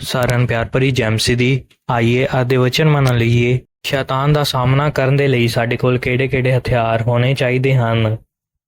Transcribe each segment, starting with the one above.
ਸਾਰਿਆਂ ਨੂੰ ਪਿਆਰ ਭਰੀ ਜੈਮਸੀ ਦੀ। ਆਈਏ ਆਦੇ ਵਚਨ ਮੰਨ ਲਈਏ। ਸ਼ੈਤਾਨ ਦਾ ਸਾਹਮਣਾ ਕਰਨ ਦੇ ਲਈ ਸਾਡੇ ਕੋਲ ਕਿਹੜੇ-ਕਿਹੜੇ ਹਥਿਆਰ ਹੋਣੇ ਚਾਹੀਦੇ ਹਨ?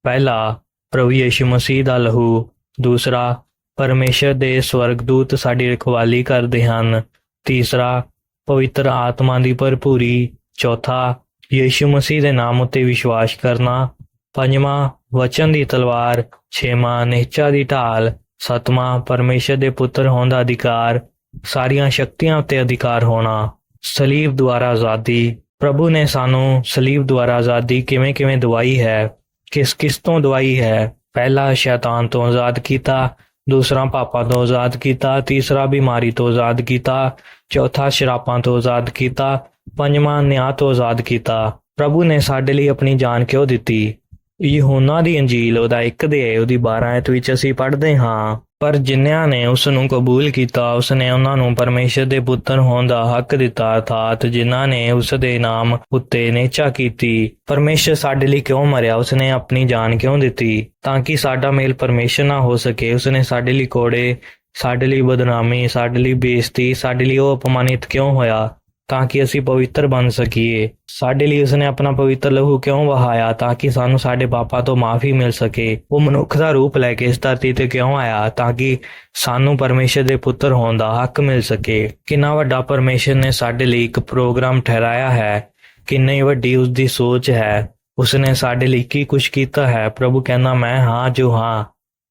ਪਹਿਲਾ, ਪ੍ਰਭੂ ਯੀਸ਼ੂ ਮਸੀਹ ਦਾ ਲਹੂ। ਦੂਸਰਾ, ਪਰਮੇਸ਼ਰ ਦੇ ਸਵਰਗਦੂਤ ਸਾਡੀ ਰਖਵਾਲੀ ਕਰਦੇ ਹਨ। ਤੀਸਰਾ, ਪਵਿੱਤਰ ਆਤਮਾ ਦੀ ਭਰਪੂਰੀ। ਚੌਥਾ, ਯੀਸ਼ੂ ਮਸੀਹ ਦੇ ਨਾਮ ਉੱਤੇ ਵਿਸ਼ਵਾਸ ਕਰਨਾ। ਪੰਜਵਾਂ, ਵਚਨ ਦੀ ਤਲਵਾਰ। ਛੇਵਾਂ, ਨਿਹਚਾ ਦੀ ਢਾਲ। ਸਤਵਾਂ, ਪਰਮੇਸ਼ਰ ਦੇ ਪੁੱਤਰ ਹੋਣ ਦਾ ਅਧਿਕਾਰ। ਸਾਰੀਆਂ ਸ਼ਕਤੀਆਂ ਉੱਤੇ ਅਧਿਕਾਰ ਹੋਣਾ, ਸਲੀਬ ਦੁਆਰਾ ਆਜ਼ਾਦੀ। ਪ੍ਰਭੂ ਨੇ ਸਾਨੂੰ ਸਲੀਬ ਦੁਆਰਾ ਆਜ਼ਾਦੀ ਕਿਵੇਂ ਕਿਵੇਂ ਦਵਾਈ ਹੈ, ਕਿਸ ਕਿਸ ਤੋਂ ਦਵਾਈ ਹੈ? ਪਹਿਲਾ ਸ਼ੈਤਾਨ ਤੋਂ ਆਜ਼ਾਦ ਕੀਤਾ, ਦੂਸਰਾ ਪਾਪਾਂ ਤੋਂ ਆਜ਼ਾਦ ਕੀਤਾ, ਤੀਸਰਾ ਬਿਮਾਰੀ ਤੋਂ ਆਜ਼ਾਦ ਕੀਤਾ, ਚੌਥਾ ਸ਼ਰਾਪਾਂ ਤੋਂ ਆਜ਼ਾਦ ਕੀਤਾ, ਪੰਜਵਾਂ ਨਿਆਂ ਤੋਂ ਆਜ਼ਾਦ ਕੀਤਾ। ਪ੍ਰਭੂ ਨੇ ਸਾਡੇ ਲਈ ਆਪਣੀ ਜਾਨ ਕਿਉਂ ਦਿੱਤੀ? ਯਹੋਨਾ ਦੀ ਅੰਜੀਲ ਉਹਦਾ ਇੱਕ ਦੇ ਉਹਦੀ 12 ਐਤ ਵਿੱਚ ਅਸੀਂ ਪੜ੍ਹਦੇ ਹਾਂ। ਪਰ ਜਿਨ੍ਹਾਂ ਨੇ ਉਸ ਨੂੰ ਕਬੂਲ ਕੀਤਾ ਉਸ ਨੇ ਉਹਨਾਂ ਨੂੰ ਪਰਮੇਸ਼ਰ ਦੇ ਪੁੱਤਰ ਹੋਣ ਦਾ ਹੱਕ ਦਿੱਤਾ, ਅਰਥਾਤ ਜਿਨ੍ਹਾਂ ਨੇ ਉਸ ਦੇ ਨਾਮ ਉੱਤੇ ਨੇਚਾ ਕੀਤੀ। ਪਰਮੇਸ਼ਰ ਸਾਡੇ ਲਈ ਕਿਉਂ ਮਰਿਆ? ਉਸ ਨੇ ਆਪਣੀ ਜਾਨ ਕਿਉਂ ਦਿੱਤੀ? ਤਾਂ ਕਿ ਸਾਡਾ ਮੇਲ ਪਰਮੇਸ਼ਰ ਨਾਲ ਹੋ ਸਕੇ। ਉਸ ਨੇ ਸਾਡੇ ਲਈ ਕੋੜੇ, ਸਾਡੇ ਲਈ ਬਦਨਾਮੀ, ਸਾਡੇ ਲਈ ਬੇਇੱਜ਼ਤੀ, ਸਾਡੇ ਲਈ ਉਹ ਅਪਮਾਨਿਤ ਕਿਉਂ ਹੋਇਆ? ਤਾਂ ਕਿ ਅਸੀਂ ਪਵਿੱਤਰ ਬਣ ਸਕੀਏ। ਸਾਡੇ ਲਈ ਉਸਨੇ ਆਪਣਾ ਪਵਿੱਤਰ ਲਹੂ ਕਿਉਂ ਵਹਾਇਆ? ਤਾਂ ਕਿ ਸਾਨੂੰ ਸਾਡੇ ਪਾਪਾਂ ਤੋਂ ਮਾਫੀ ਮਿਲ ਸਕੇ। ਉਹ ਮਨੁੱਖ ਦਾ ਰੂਪ ਲੈ ਕੇ ਇਸ ਧਰਤੀ ਤੇ ਕਿਉਂ ਆਇਆ? ਤਾਂ ਕਿ ਸਾਨੂੰ ਪਰਮੇਸ਼ਰ ਦੇ ਪੁੱਤਰ ਹੋਣ ਦਾ ਹੱਕ ਮਿਲ ਸਕੇ। ਕਿੰਨਾ ਵੱਡਾ ਪਰਮੇਸ਼ਰ ਨੇ ਸਾਡੇ ਲਈ ਇੱਕ ਪ੍ਰੋਗਰਾਮ ਠਹਿਰਾਇਆ ਹੈ? ਕਿੰਨੀ ਵੱਡੀ ਉਸ ਦੀ ਸੋਚ ਹੈ? ਉਸਨੇ ਸਾਡੇ ਲਈ ਕੀ ਕੁਝ ਕੀਤਾ ਹੈ? ਪ੍ਰਭੂ ਕਹਿੰਦਾ, ਮੈਂ ਹਾਂ, ਜੋ ਹਾਂ।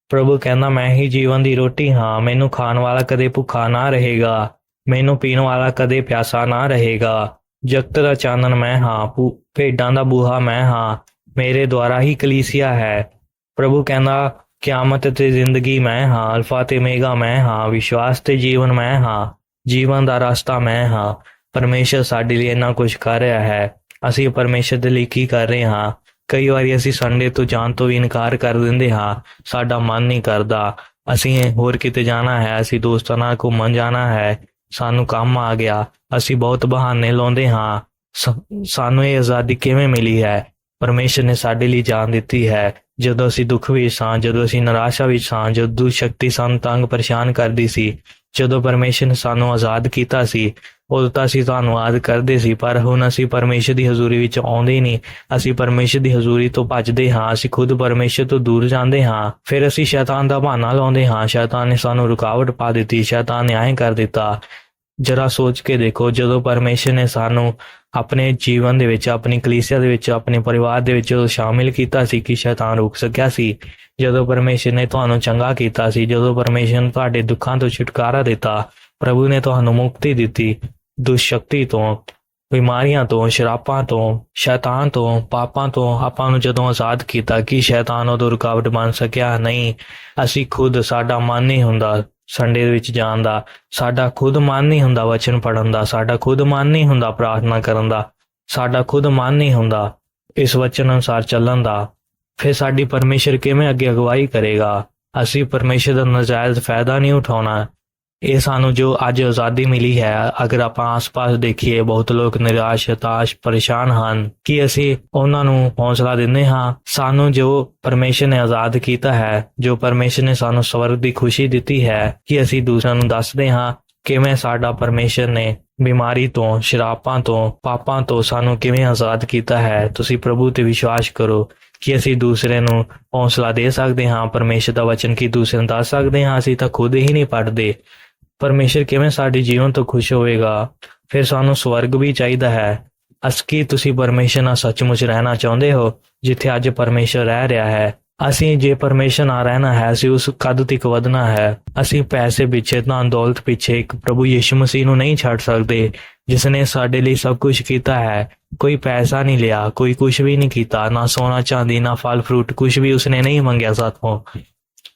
ਪ੍ਰਭੂ ਕਹਿੰਦਾ, ਮੈਂ ਹੀ ਜੀਵਨ ਦੀ ਰੋਟੀ ਹਾਂ। ਮੈਨੂੰ ਖਾਣ ਵਾਲਾ ਕਦੇ ਭੁੱਖਾ ਨਾ ਰਹੇਗਾ। ਮੈਨੂੰ ਪੀਣ ਵਾਲਾ ਕਦੇ ਪਿਆਸਾ ਨਾ ਰਹੇਗਾ। ਜਗਤ ਦਾ ਚਾਨਣ ਮੈਂ ਹਾਂ, ਭੂ- ਭੇਡਾਂ ਦਾ ਬੂਹਾ ਮੈਂ ਹਾਂ, ਮੇਰੇ ਦੁਆਰਾ ਹੀ ਕਲੀਸਿਆ ਹੈ। ਪ੍ਰਭੂ ਕਹਿੰਦਾ, ਕਿਆਮਤ ਤੇ ਜ਼ਿੰਦਗੀ ਮੈਂ ਹਾਂ, ਅਲਫਾ ਤੇ ਮੇਗਾ ਮੈਂ ਹਾਂ, ਵਿਸ਼ਵਾਸ ਤੇ ਜੀਵਨ ਮੈਂ ਹਾਂ, ਜੀਵਨ ਦਾ ਰਸਤਾ ਮੈਂ ਹਾਂ। ਪਰਮੇਸ਼ਰ ਸਾਡੇ ਲਈ ਇੰਨਾ ਕੁਝ ਕਰ ਰਿਹਾ ਹੈ। ਅਸੀਂ ਪਰਮੇਸ਼ਰ ਦੇ ਲਈ ਕੀ ਕਰ ਰਹੇ ਹਾਂ? ਕਈ ਵਾਰੀ ਅਸੀਂ ਸੰਡੇ ਤੋਂ ਜਾਣ ਤੋਂ ਵੀ ਇਨਕਾਰ ਕਰ ਦਿੰਦੇ ਹਾਂ। ਸਾਡਾ ਮਨ ਨਹੀਂ ਕਰਦਾ। ਅਸੀਂ ਹੋਰ ਕਿਤੇ ਜਾਣਾ ਹੈ, ਅਸੀਂ ਦੋਸਤਾਂ ਨਾਲ ਘੁੰਮਣ ਜਾਣਾ ਹੈ ਸਾਨੂੰ ਕੰਮ ਆ ਗਿਆ, ਅਸੀਂ ਬਹੁਤ ਬਹਾਨੇ ਲਾਉਂਦੇ ਹਾਂ। ਸਾਨੂੰ ਇਹ ਆਜ਼ਾਦੀ ਕਿਵੇਂ ਮਿਲੀ ਹੈ? ਪਰਮੇਸ਼ਰ ਨੇ ਸਾਡੇ ਲਈ ਜਾਨ ਦਿੱਤੀ ਹੈ। ਜਦੋਂ ਅਸੀਂ ਦੁੱਖ ਵਿੱਚ ਸਾਂ, ਜਦੋਂ ਅਸੀਂ ਨਿਰਾਸ਼ਾ ਵਿੱਚ ਸਾਂ, ਜਦੋਂ ਸ਼ਕਤੀ ਸਾਨੂੰ ਤੰਗ ਪਰੇਸ਼ਾਨ ਕਰਦੀ ਸੀ ਜਦੋਂ ਪਰਮੇਸ਼ਰ ਨੇ ਸਾਨੂੰ ਆਜ਼ਾਦ ਕੀਤਾ ਸੀ, ਉਦੋਂ ਤਾਂ ਅਸੀਂ ਧੰਨਵਾਦ ਕਰਦੇ ਸੀ, ਪਰ ਹੁਣ ਅਸੀਂ ਪਰਮੇਸ਼ਰ ਦੀ ਹਜ਼ੂਰੀ ਵਿੱਚ ਆਉਂਦੇ ਨਹੀਂ। ਅਸੀਂ ਪਰਮੇਸ਼ਰ ਦੀ ਹਜ਼ੂਰੀ ਤੋਂ ਭੱਜਦੇ ਹਾਂ, ਅਸੀਂ ਖੁਦ ਪਰਮੇਸ਼ਰ ਤੋਂ ਦੂਰ ਜਾਂਦੇ ਹਾਂ। ਫਿਰ ਅਸੀਂ ਸ਼ੈਤਾਨ ਦਾ ਬਹਾਨਾ ਲਾਉਂਦੇ ਹਾਂ, ਸ਼ੈਤਾਨ ਨੇ ਸਾਨੂੰ ਰੁਕਾਵਟ ਪਾ ਦਿੱਤੀ, ਸ਼ੈਤਾਨ ਨੇ ਐਂ ਕਰ ਦਿੱਤਾ ਜਰਾ ਸੋਚ ਕੇ ਦੇਖੋ, ਜਦੋਂ ਪਰਮੇਸ਼ਰ ਨੇ ਸਾਨੂੰ ਆਪਣੇ ਜੀਵਨ ਦੇ ਵਿੱਚ, ਆਪਣੀ ਕਲੀਸਿਆ ਦੇ ਵਿੱਚ, ਆਪਣੇ ਪਰਿਵਾਰ ਦੇ ਵਿੱਚ ਸ਼ਾਮਿਲ ਕੀਤਾ ਸੀ ਕਿ ਸ਼ੈਤਾਨ ਰੁਕ ਸਕਿਆ ਸੀ, ਜਦੋਂ ਪਰਮੇਸ਼ਰ ਨੇ ਤੁਹਾਨੂੰ ਚੰਗਾ ਕੀਤਾ ਸੀ, ਜਦੋਂ ਪਰਮੇਸ਼ਰ ਨੇ ਤੁਹਾਡੇ ਦੁੱਖਾਂ ਤੋਂ ਛੁਟਕਾਰਾ ਦਿੱਤਾ, ਪ੍ਰਭੂ ਨੇ ਤੁਹਾਨੂੰ ਮੁਕਤੀ ਦਿੱਤੀ ਦੁਸ਼ਕਤੀ ਤੋਂ, ਬਿਮਾਰੀਆਂ ਤੋਂ ਸ਼ਰਾਪਾਂ ਤੋਂ, ਸ਼ੈਤਾਨ ਤੋਂ, ਪਾਪਾਂ ਤੋਂ ਆਪਾਂ ਨੂੰ ਜਦੋਂ ਆਜ਼ਾਦ ਕੀਤਾ ਕਿ ਸ਼ੈਤਾਨ ਉਦੋਂ ਰੁਕਾਵਟ ਬਣ ਸਕਿਆ ਨਹੀਂ, ਅਸੀਂ ਖੁਦ ਸਾਡਾ ਮਨ ਨਹੀਂ ਹੁੰਦਾ। ਸੰਡੇ ਦੇ ਵਿੱਚ ਜਾਣ ਦਾ, ਸਾਡਾ ਖੁਦ ਮਨ ਨਹੀਂ ਹੁੰਦਾ ਵਚਨ ਪੜਨ ਦਾ, ਸਾਡਾ ਖੁਦ ਮਨ ਨਹੀਂ ਹੁੰਦਾ ਪ੍ਰਾਰਥਨਾ ਕਰਨ ਦਾ, ਸਾਡਾ ਖੁਦ ਮਨ ਨਹੀਂ ਹੁੰਦਾ ਇਸ ਵਚਨ ਅਨੁਸਾਰ ਚੱਲਣ ਦਾ। ਫਿਰ ਸਾਡੀ ਪਰਮੇਸ਼ਰ ਕਿਵੇਂ ਅੱਗੇ ਅਗਵਾਈ ਕਰੇਗਾ? ਅਸੀਂ ਪਰਮੇਸ਼ਰ ਦਾ ਨਜਾਇਜ਼ ਫਾਇਦਾ ਨਹੀਂ ਉਠਾਉਣਾ। ਇਹ ਸਾਨੂੰ ਜੋ ਅੱਜ ਆਜ਼ਾਦੀ ਮਿਲੀ ਹੈ, ਅਗਰ ਆਪਾਂ ਆਸ-ਪਾਸ ਦੇਖੀਏ, ਬਹੁਤ ਲੋਕ ਨਿਰਾਸ਼, ਹਤਾਸ਼, ਪਰੇਸ਼ਾਨ ਹਨ ਕਿ ਅਸੀਂ ਉਹਨਾਂ ਨੂੰ ਹੌਸਲਾ ਦਿੰਦੇ ਹਾਂ। ਸਾਨੂੰ ਜੋ ਪਰਮੇਸ਼ਰ ਨੇ ਆਜ਼ਾਦ ਕੀਤਾ ਹੈ, ਜੋ ਪਰਮੇਸ਼ਰ ਨੇ ਸਾਨੂੰ ਸਵਰਗ ਦੀ ਖੁਸ਼ੀ ਦਿੱਤੀ ਹੈ ਕਿ ਅਸੀਂ ਦੂਸਰਿਆਂ ਨੂੰ ਦੱਸਦੇ ਹਾਂ ਕਿਵੇਂ ਸਾਡਾ ਪਰਮੇਸ਼ਰ ਨੇ ਬਿਮਾਰੀ ਤੋਂ ਸ਼ਰਾਪਾਂ ਤੋਂ, ਪਾਪਾਂ ਤੋਂ ਸਾਨੂੰ ਕਿਵੇਂ ਆਜ਼ਾਦ ਕੀਤਾ ਹੈ। ਤੁਸੀਂ ਪ੍ਰਭੂ ਤੇ ਵਿਸ਼ਵਾਸ ਕਰੋ ਕਿ ਅਸੀਂ ਦੂਸਰੇ ਨੂੰ ਹੌਸਲਾ ਦੇ ਸਕਦੇ ਹਾਂ। ਪਰਮੇਸ਼ਰ ਦਾ ਵਚਨ ਕੀ ਦੂਸਰੇ ਨੂੰ ਦੱਸ ਸਕਦੇ ਹਾਂ? ਅਸੀਂ ਤਾਂ ਖੁਦ ਹੀ ਨਹੀਂ ਪੜ੍ਹਦੇ। ਪਰਮੇਸ਼ਰ ਕਿਵੇਂ ਸਾਡੇ ਜੀਵਨ ਤੋਂ ਖੁਸ਼ ਹੋਵੇਗਾ? ਫਿਰ ਸਾਨੂੰ ਸਵਰਗ ਵੀ ਚਾਹੀਦਾ ਹੈ। ਅਸਕੀ ਤੁਸੀਂ ਪਰਮੇਸ਼ਰ ਨਾਲ ਸੱਚਮੁੱਚ ਰਹਿਣਾ ਚਾਹੁੰਦੇ ਹੋ, ਜਿੱਥੇ ਅੱਜ ਪਰਮੇਸ਼ਰ ਰਹਿ ਰਿਹਾ ਹੈ? ਅਸੀਂ ਜੇ ਪਰਮੇਸ਼ਰ ਨਾਲ ਰਹਿਣਾ ਹੈ, ਅਸੀਂ ਉਸ ਕਦ ਤੱਕ ਵਧਣਾ ਹੈ? ਅਸੀਂ ਪੈਸੇ ਪਿੱਛੇ ਤਾਂ ਦੌਲਤ ਪਿੱਛੇ ਇੱਕ ਪ੍ਰਭੂ ਯਿਸੂ ਮਸੀਹ ਨੂੰ ਨਹੀਂ ਛੱਡ ਸਕਦੇ ਜਿਸ ਨੇ ਸਾਡੇ ਲਈ ਸਭ ਕੁਝ ਕੀਤਾ ਹੈ। ਕੋਈ ਪੈਸਾ ਨਹੀਂ ਲਿਆ, ਕੋਈ ਕੁਝ ਵੀ ਨਹੀਂ ਕੀਤਾ, ਨਾ ਸੋਨਾ, ਚਾਂਦੀ, ਨਾ ਫਲ ਫਰੂਟ ਕੁਝ ਵੀ ਉਸਨੇ ਨਹੀਂ ਮੰਗਿਆ ਸਾਥੋਂ।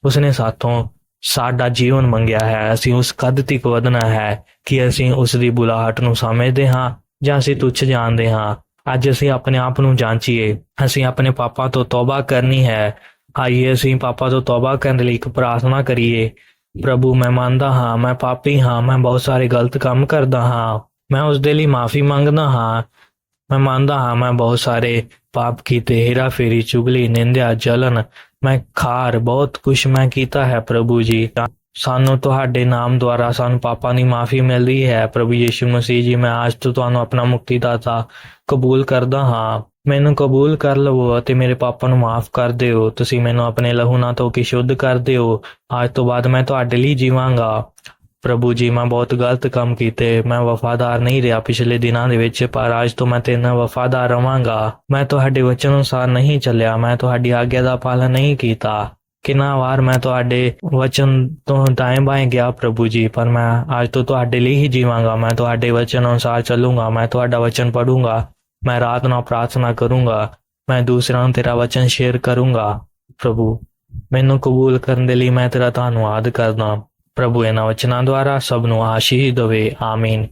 ਉਸਨੇ ਸਾਥੋਂ ਸਾਡਾ ਜੀਵਨ ਮੰਗਿਆ ਹੈ, ਅਸੀਂ ਉਸ ਕਦ ਤੱਕ ਵਧਣਾ ਹੈ ਕਿ ਅਸੀਂ ਉਸ ਦੀ ਬੁਲਾਹਟ ਨੂੰ ਸਮਝਦੇ ਹਾਂ ਜਾਂ ਅਸੀਂ ਤੁੱਛ ਜਾਣਦੇ ਹਾਂ। ਅੱਜ ਅਸੀਂ ਆਪਣੇ ਆਪ ਨੂੰ ਜਾਂਚੀਏ, ਅਸੀਂ ਆਪਣੇ ਪਾਪਾਂ ਤੋਂ ਤੌਬਾ ਕਰਨੀ ਹੈ। ਆਈਏ, ਅਸੀਂ ਪਾਪਾ ਤੋਂ ਤੌਬਾ ਕਰਨ ਲਈ ਇੱਕ ਪ੍ਰਾਰਥਨਾ ਕਰੀਏ, ਪ੍ਰਭੂ, ਮੈਂ ਮੰਨਦਾ ਹਾਂ, ਮੈਂ ਪਾਪੀ ਹਾਂ, ਮੈਂ ਬਹੁਤ ਸਾਰੇ ਗਲਤ ਕੰਮ ਕਰਦਾ ਹਾਂ, ਮੈਂ ਉਸ ਦੇ ਲਈ ਮਾਫੀ ਮੰਗਦਾ ਹਾਂ, ਮੈਂ ਮੰਨਦਾ ਹਾਂ, ਮੈਂ ਬਹੁਤ ਸਾਰੇ ਪਾਪ ਕੀਤੇ ਹੇਰਾ ਫੇਰੀ ਚੁਗਲੀ, ਨਿੰਦਿਆ, ਜਲਨ ਮੈਂ ਖਾਰ ਬਹੁਤ ਕੁਛ ਮੈਂ ਕੀਤਾ ਹੈ ਪ੍ਰਭੂ ਜੀ। ਸਾਨੂੰ ਤੁਹਾਡੇ ਨਾਮ ਦੁਆਰਾ ਸਾਨੂੰ ਪਾਪਾਂ ਦੀ ਮਾਫੀ ਮਿਲਦੀ ਹੈ। ਪ੍ਰਭੂ ਯੀਸ਼ੂ ਮਸੀਹ ਜੀ, ਮੈਂ ਅੱਜ ਤੋਂ ਤੁਹਾਨੂੰ ਆਪਣਾ ਮੁਕਤੀਦਾਤਾ ਕਬੂਲ ਕਰਦਾ ਹਾਂ। ਮੈਨੂੰ ਕਬੂਲ ਕਰ ਲਵੋ ਅਤੇ ਮੇਰੇ ਪਾਪਾਂ ਨੂੰ ਮਾਫ ਕਰ ਦਿਓ। ਤੁਸੀਂ ਮੈਨੂੰ ਆਪਣੇ ਲਹੂ ਨਾਲ ਧੋ ਕੇ ਸ਼ੁੱਧ ਕਰ ਦਿਓ। ਅੱਜ ਤੋਂ ਬਾਅਦ ਮੈਂ ਤੁਹਾਡੇ ਲਈ ਜੀਵਾਂਗਾ। ਪ੍ਰਭੂ ਜੀ, ਮੈਂ ਬਹੁਤ ਗਲਤ ਕੰਮ ਕੀਤੇ। ਮੈਂ ਵਫਾਦਾਰ ਨਹੀਂ ਰਿਹਾ ਪਿਛਲੇ ਦਿਨਾਂ ਦੇ ਵਿੱਚ, ਪਰ ਅੱਜ ਤੋਂ ਮੈਂ ਤੇਰੇ ਨਾਲ ਵਫਾਦਾਰ ਰਵਾਂਗਾ। ਮੈਂ ਤੁਹਾਡੇ ਵਚਨ ਅਨੁਸਾਰ ਨਹੀਂ ਚੱਲਿਆ। ਮੈਂ ਤੁਹਾਡੀ ਆਗਿਆ ਦਾ ਪਾਲਣ ਨਹੀਂ ਕੀਤਾ। ਕਿੰਨਾ ਵਾਰ ਮੈਂ ਤੁਹਾਡੇ ਵਚਨ ਤੋਂ ਦਾएं ਬਾਏ ਗਿਆ ਪ੍ਰਭੂ ਜੀ, ਪਰ ਮੈਂ ਅੱਜ ਤੋਂ ਤੁਹਾਡੇ ਲਈ ਹੀ ਜੀਵਾਂਗਾ। ਮੈਂ ਤੁਹਾਡੇ ਵਚਨ ਅਨੁਸਾਰ ਚੱਲੂੰਗਾ। ਮੈਂ ਤੁਹਾਡਾ ਵਚਨ ਪੜੂੰਗਾ ਮੈਂ ਰਾਤ ਨੂੰ ਪ੍ਰਾਰਥਨਾ ਕਰੂੰਗਾ। ਮੈਂ ਦੂਸਰਿਆਂ ਨੂੰ ਤੇਰਾ ਵਚਨ ਸ਼ੇਅਰ ਕਰੂੰਗਾ। ਪ੍ਰਭੂ, ਮੈਨੂੰ ਕਬੂਲ ਕਰਨ ਦੇ ਲਈ ਮੈਂ ਤੇਰਾ ਧੰਨਵਾਦ ਕਰਦਾ। ਪ੍ਰਭੂ ਇਹਨਾਂ ਵਚਨਾਂ ਦੁਆਰਾ ਸਭ ਨੂੰ ਆਸ਼ੀਸ਼ ਦੇਵੇ ਆਮੀਨ